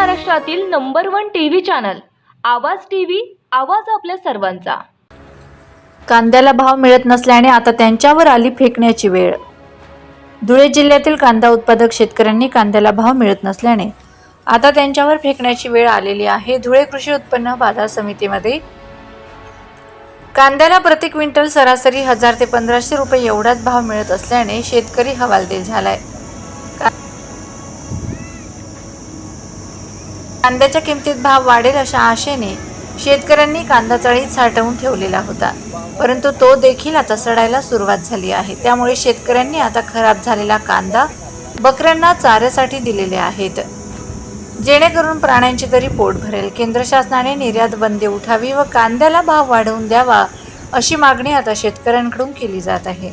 महाराष्ट्रातील number one TV channel Awaaz TV Awaaz आपल्या सर्वांचा. कांद्याला भाव मिळत नसल्याने आता त्यांच्यावर आली फेकण्याची वेळ. धुळे जिल्ह्यातील कांदा उत्पादक शेतकऱ्यांनी कांद्याला भाव मिळत नसल्याने आता त्यांच्यावर फेकण्याची वेळ आलेली आहे. धुळे कृषी उत्पन्न बाजार समितीमध्ये कांद्याला प्रति क्विंटल सरासरी हजार ते पंधराशे रुपये एवढाच भाव मिळत असल्याने शेतकरी हवालदिल झालाय. कांद्याच्या किमतीत भाव वाढेल अशा आशेने शेतकऱ्यांनी कांदा चाळीत साठवून ठेवलेला होता. परंतु तो देखील आता सडायला सुरुवात झाली आहे. त्यामुळे शेतकऱ्यांनी आता खराब झालेला कांदा बकऱ्यांना चाऱ्यासाठी दिलेले आहेत. जेणेकरून प्राण्यांची तरी पोट भरेल. केंद्र शासनाने निर्यात बंदी उठावी व कांद्याला भाव वाढवून द्यावा अशी मागणी आता शेतकऱ्यांकडून केली जात आहे.